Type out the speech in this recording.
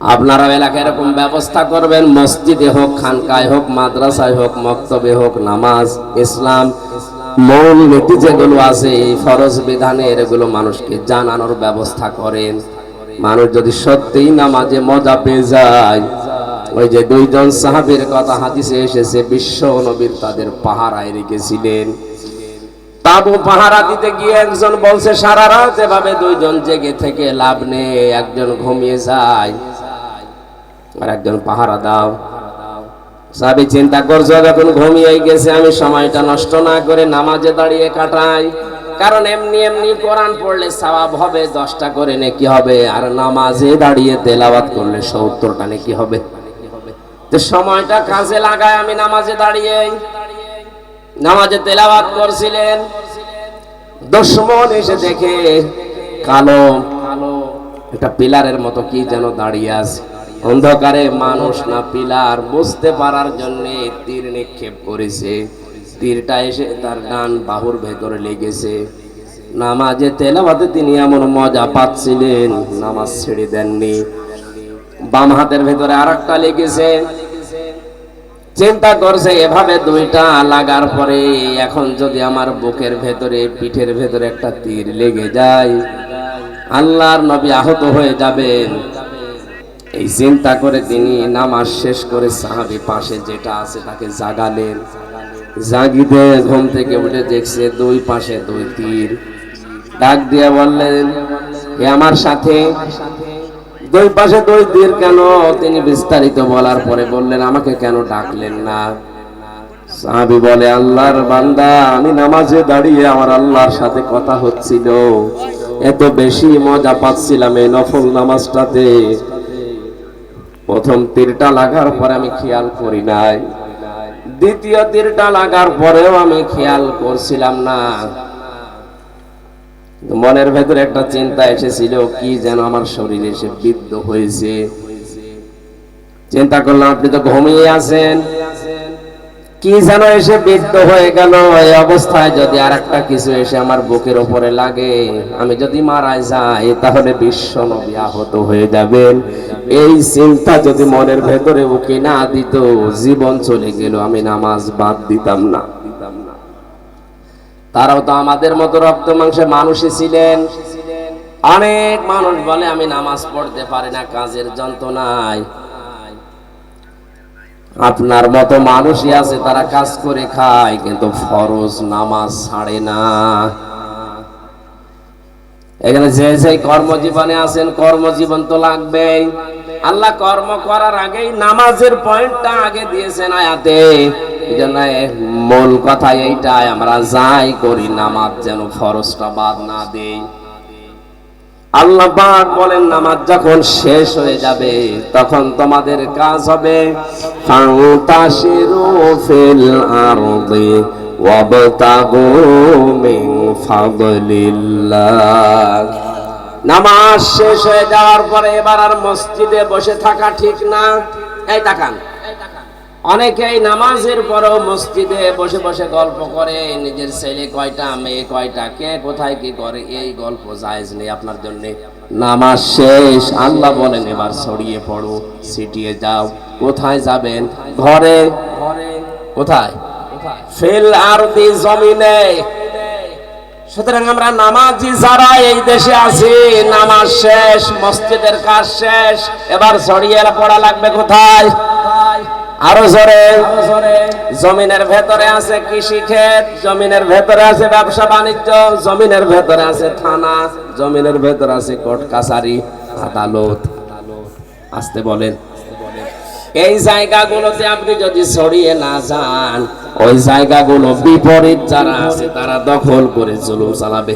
আপনারা এলাকায় এরকম ব্যবস্থা করবেন, মসজিদে হোক, খানকায় হোক, মাদ্রাসায় হোক, মক্তবে হোক, নামাজ, ইসলাম, মূল নীতি যেগুলো আছে, এই ফরজ বিধানে এগুলো মানুষকে জানানোর ব্যবস্থা করেন। মানুষ যদি সত্যিই নামাজে মজা পেয়ে যায়, ওই যে দুইজন সাহাবীর কথা হাদিসে এসেছে, বিশ্ব নবীর তাদের পাহারায় রেখেছিলেন। তাবু পাহারা দিতে গিয়ে একজন বলছে, সারা রাত এভাবে দুইজন জেগে থেকে লাভ নেই, একজন ঘুমিয়ে যায়। আর একজন পাহারা দাও। সাবি চিন্তা করছ, যখন ঘুমিয়ে গেছে, আমি সময়টা নষ্ট না করে নামাজে দাঁড়িয়ে কাটাই। কারণ এমনি এমনি কোরআন পড়লে সওয়াব হবে, দশটা করে নেকি হবে, আর নামাজে দাঁড়িয়ে তেলাওয়াত করলে সত্তরটা নেকি হবে। সময়টা কাজে লাগায় আমি নামাজে দাঁড়িয়ে। নামাজে তেলাওয়াত করছিলেন। দুশ্মন এসে দেখে, কালো কালো একটা পিলারের মতো কি যেন দাঁড়িয়ে আছে? অন্ধকারে মানুষ না পিলার বুঝতে পারার জন্য তীর নিক্ষেপ করেছে। তীরটা এসে তার ডান বাহুর ভেতরে লেগেছে। নামাজে তেলাওয়াতে তিনি এমন মজা পাচ্ছিলেন, নামাজ ছেড়ে দেননি। বাম হাতের ভেতরে আর একটা লেগেছে। চিন্তা করছে, এভাবে দুইটা লাগার পরে এখন যদি আমার বুকের ভেতরে, পিঠের ভেতরে একটা তীর লেগে যায়, আল্লাহর নবী আহত হয়ে যাবেন। এই চিন্তা করে তিনি নামাজ শেষ করে সাহাবি পাশে যেটা আছে তাকে জাগালেন। জাগিতে ঘুম থেকে উঠে দেখছে দুই পাশে দুই তীর। ডাক দিয়ে বললেন, এ আমার সাথে? দুই পাশে দুই তীর কেন? তিনি বিস্তারিত বলার পরে বললেন, আমাকে কেন ডাকলেন না? সাহাবি বলে, আল্লাহর বান্দা, আমি নামাজে দাঁড়িয়ে আমার আল্লাহর সাথে কথা হচ্ছিল। এত বেশি মজা পাচ্ছিলাম এই নফল নামাজটাতে। প্রথম তীরটা লাগার পরে আমি খেয়াল করি নাই। দ্বিতীয় তীরটা লাগার পরেও আমি খেয়াল করছিলাম না। মনের ভেতরে একটা চিন্তা এসেছিল, কি যেন আমার শরীরে এসে বিদ্ধ হয়েছে। চিন্তা করলাম, আপনি তো ঘুমিয়ে আছেন। কি যেন এসে বিদ্ধ হয়ে গেল এই অবস্থায় যদি আর একটা কিছু এসে আমার বুকের উপরে লাগে, আমি যদি মারা যাই, তাহলে বিশ্ব নবী আহত হয়ে যাবেন। এই চিন্তা যদি মনের ভেতরে উকি না দিত, জীবন চলে গেল, আমি নামাজ বাদ দিতাম না। তারাও তো আমাদের মতো রক্ত মাংসে মানুষই ছিলেন। অনেক মানুষ বলে, আমি নামাজ পড়তে পারি না, কাজের যন্ত্রণায়। আপনার মতো মানুষই আছে, তারা কাজ করে খায়, কিন্তু ফরজ নামাজ ছাড়ে না। এখানে যে যে কর্মজীবনে আছেন, কর্মজীবন তো লাগবেই। আল্লাহ কর্ম করার আগেই নামাজের পয়েন্টটা আগে দিয়েছেন আয়াতে। মূল কথা এইটাই, আমরা যাই করি, নামাজ যেন ফরজটা বাদ না দেই। আল্লাহ পাক বলেন, নামাজ যখন শেষ হয়ে যাবে, তখন তোমাদের কাজ হবে নামাজ শেষ হয়ে যাওয়ার পরে এবার আর মসজিদে বসে থাকা ঠিক না। এই তাকান। অনেকেই নামাজের পরেও মসজিদে বসে বসে গল্প করে, নিজের ছেলে কয়টা, মেয়ে কয়টা, কে কোথায় কি করে, এই গল্প জায়েজ নেই আপনার জন্য। নামাজ শেষ, আল্লাহ বলেন, এবার ছড়িয়ে পড়ো সিটিয়ে যাও, কোথায় যাবেন? ঘরে ঘরে, কোথায়? ফিল আরদি জমিনে। সুতরাং আমরা নামাজি যারা এই দেশে আছি, নামাজ শেষ, মসজিদের কাজ শেষ, এবার ছড়িয়ে পড়া লাগবে কোথায়? আরও জোরে। জমিনের ভেতরে আছে কৃষি ক্ষেত জমিনের ভেতরে আছে ব্যবসা বাণিজ্য জমিনের ভেতরে আছে থানা জমিনের ভেতরে আছে কোর্ট কাছারি আদালত। আসতে বলেন। এই জায়গাগুলোতে আপনি যদি ছড়িয়ে না যান ওই জায়গাগুলো বিপরীত যারা আছে তারা দখল করে জুলুম চালাবে।